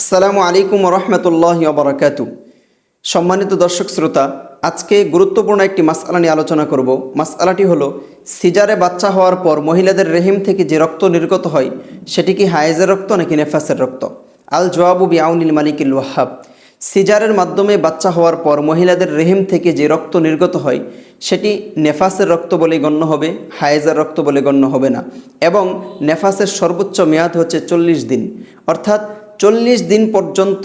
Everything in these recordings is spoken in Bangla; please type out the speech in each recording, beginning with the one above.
আসসালামু আলাইকুম রহমতুল্লাহ বরাকাতু সম্মানিত দর্শক শ্রোতা, আজকে গুরুত্বপূর্ণ একটি মাসআলা নিয়ে আলোচনা করব। মাসআলাটি হলো, সিজারে বাচ্চা হওয়ার পর মহিলাদের রেহিম থেকে যে রক্ত নির্গত হয়, সেটি কি হায়েজের রক্ত নাকি নেফাসের রক্ত? আল জওয়াবু বিআউনিল মালিকিল ওয়াহাব। সিজারের মাধ্যমে বাচ্চা হওয়ার পর মহিলাদের রেহিম থেকে যে রক্ত নির্গত হয়, সেটি নেফাসের রক্ত বলে গণ্য হবে, হায়েজার রক্ত বলে গণ্য হবে না। এবং নেফাসের সর্বোচ্চ মেয়াদ হচ্ছে চল্লিশ দিন। অর্থাৎ চল্লিশ দিন পর্যন্ত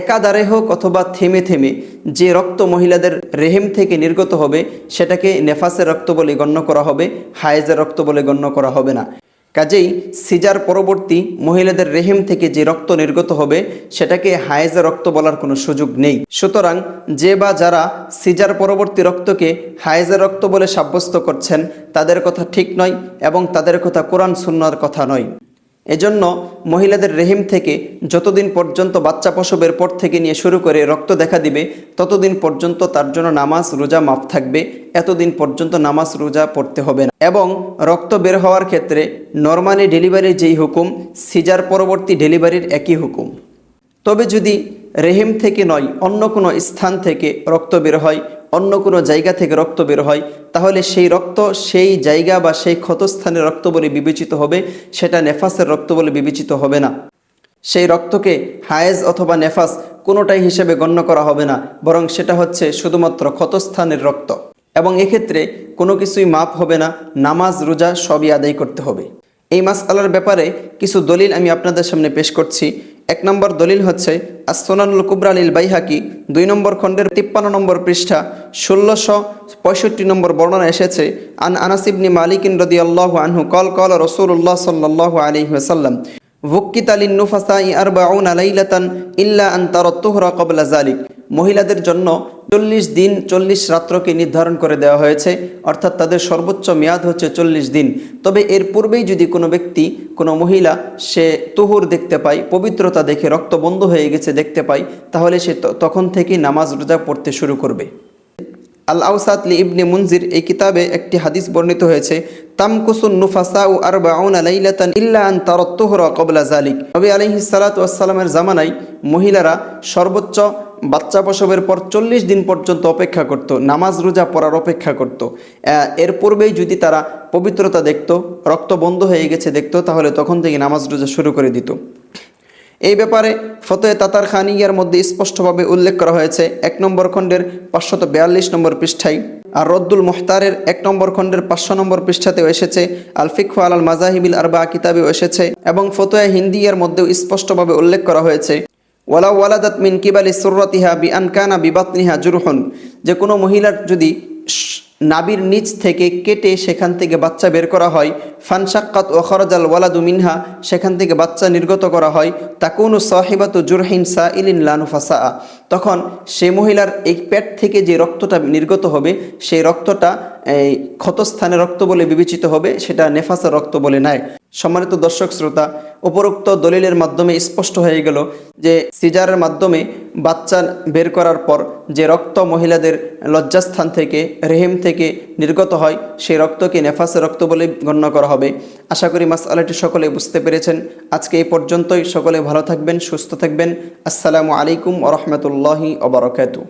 একাধারে হোক অথবা থেমে থেমে যে রক্ত মহিলাদের রেহেম থেকে নির্গত হবে, সেটাকে নেফাসের রক্ত বলে গণ্য করা হবে, হায়েজের রক্ত বলে গণ্য করা হবে না। কাজেই সিজার পরবর্তী মহিলাদের রেহেম থেকে যে রক্ত নির্গত হবে, সেটাকে হায়েজের রক্ত বলার কোনো সুযোগ নেই। সুতরাং যে বা যারা সিজার পরবর্তী রক্তকে হায়েজের রক্ত বলে সাব্যস্ত করছেন, তাদের কথা ঠিক নয় এবং তাদের কথা কোরআন সুন্নার কথা নয়। এজন্য মহিলাদের রেহিম থেকে যতদিন পর্যন্ত বাচ্চা প্রসবের পর থেকে নিয়ে শুরু করে রক্ত দেখা দিবে, ততদিন পর্যন্ত তার জন্য নামাজ রোজা মাফ থাকবে, এতদিন পর্যন্ত নামাজ রোজা পড়তে হবে না। এবং রক্ত বের হওয়ার ক্ষেত্রে নর্মালি ডেলিভারির যেই হুকুম, সিজার পরবর্তী ডেলিভারির একই হুকুম। তবে যদি রেহেম থেকে নয়, অন্য কোনো স্থান থেকে রক্ত বের হয় অন্য কোনো জায়গা থেকে রক্ত বের হয়, তাহলে সেই রক্ত সেই জায়গা বা সেই ক্ষতস্থানের রক্ত বলে বিবেচিত হবে, সেটা নেফাসের রক্ত বলে বিবেচিত হবে না। সেই রক্তকে হায়েজ অথবা নেফাস কোনোটাই হিসেবে গণ্য করা হবে না, বরং সেটা হচ্ছে শুধুমাত্র ক্ষতস্থানের রক্ত। এবং এক্ষেত্রে কোনো কিছুই মাপ হবে না, নামাজ, রোজা সবই আদায় করতে হবে। এই মাসআলার ব্যাপারে কিছু দলিল আমি আপনাদের সামনে পেশ করছি। এক নম্বর দলিল হচ্ছে আসনানুল কুবরা আলিল বাইহাকি দুই নম্বর খণ্ডের তিপ্পান্ন নম্বর পৃষ্ঠা ষোলোশো পঁয়ষট্টি নম্বর বর্ণনা এসেছে, আন আনাসিবনি মালিকিন রদি আল্লাহ আনহু কল কল রসুল্লাহ সাল্লাহ আলী ওসাল্লাম ভুক্কিত আলিন নুফাসাই আর বাউন আলাইলাতান ইল্লা আন তার তারত্তুহরা কবলা জালিক মহিলাদের জন্য চল্লিশ দিন চল্লিশ রাত্রকে নির্ধারণ করে দেওয়া হয়েছে, অর্থাৎ তাদের সর্বোচ্চ মেয়াদ হচ্ছে চল্লিশ দিন। তবে এর পূর্বেই যদি কোনো ব্যক্তি, কোনো মহিলা সে তুহুর দেখতে পায়, পবিত্রতা দেখে রক্ত বন্ধ হয়ে গেছে দেখতে পায়, তাহলে সে তখন থেকেই নামাজ রোজা পড়তে শুরু করবে। আল আউসাত লি ইবনে মুনজির এই কিতাবে একটি হাদিস বর্ণিত হয়েছে তামকুসুন নুফাসা ও আর বাউনা লাইলাতান ইল্লা আন কবলা জালিক নবী আলাইহিস সালাতু ওয়াসসালামের জামানায় মহিলারা সর্বোচ্চ বাচ্চা প্রসবের পর চল্লিশ দিন পর্যন্ত অপেক্ষা করত, নামাজ রোজা পড়ার অপেক্ষা করত। এর পূর্বেই যদি তারা পবিত্রতা দেখত, রক্ত বন্ধ হয়ে গেছে দেখত, তাহলে তখন থেকে নামাজ রোজা শুরু করে দিত। এই ব্যাপারে ফতোয় তাতার খানিয়ার মধ্যে স্পষ্টভাবে উল্লেখ করা হয়েছে এক নম্বর খণ্ডের পাঁচশত বিয়াল্লিশ নম্বর পৃষ্ঠায়। আর রদ্দুল মুখতারের এক নম্বর খণ্ডের পাঁচশো নম্বর পৃষ্ঠাতেও এসেছে আল ফিকহু আল মাজাহিবিল আরবা কিতাবেও এসেছে এবং ফতোয়া হিন্দিয়ার মধ্যেও স্পষ্টভাবে উল্লেখ করা হয়েছে। ওয়ালা ওয়ালাদাত মিন কিবালি সুরতিহা বি আনকানা বিবাতনিহা জুরহন। যে কোনো মহিলার যদি নাবির নিচ থেকে কেটে সেখান থেকে বাচ্চা বের করা হয়। ফানসাক্কাত ও খরজাল ওয়ালাদু মিনহা, সেখান থেকে বাচ্চা নির্গত করা হয়। তাকুনু সাহেবাত জুরহিন সা ইলিন লানুফাসা তখন সে মহিলার এই পেট থেকে যে রক্তটা নির্গত হবে, সেই রক্তটা ক্ষতস্থানে রক্ত বলে বিবেচিত হবে, সেটা নেফাসা রক্ত বলে নেয় সম্মানিত দর্শক শ্রোতা, উপরোক্ত দলিলের মাধ্যমে স্পষ্ট হয়ে গেল যে সিজারের মাধ্যমে বাচ্চা বের করার পর যে রক্ত মহিলাদের লজ্জাস্থান থেকে, রেহেম থেকে নির্গত হয়, সেই রক্তকে নেফাসের রক্ত বলে গণ্য করা হবে। আশা করি মাস আলাটি সকলে বুঝতে পেরেছেন। আজকে এই পর্যন্তই। সকলে ভালো থাকবেন, সুস্থ থাকবেন। আসসালামু আলাইকুম ওরহমতুল্লাহি ওবরাকাতু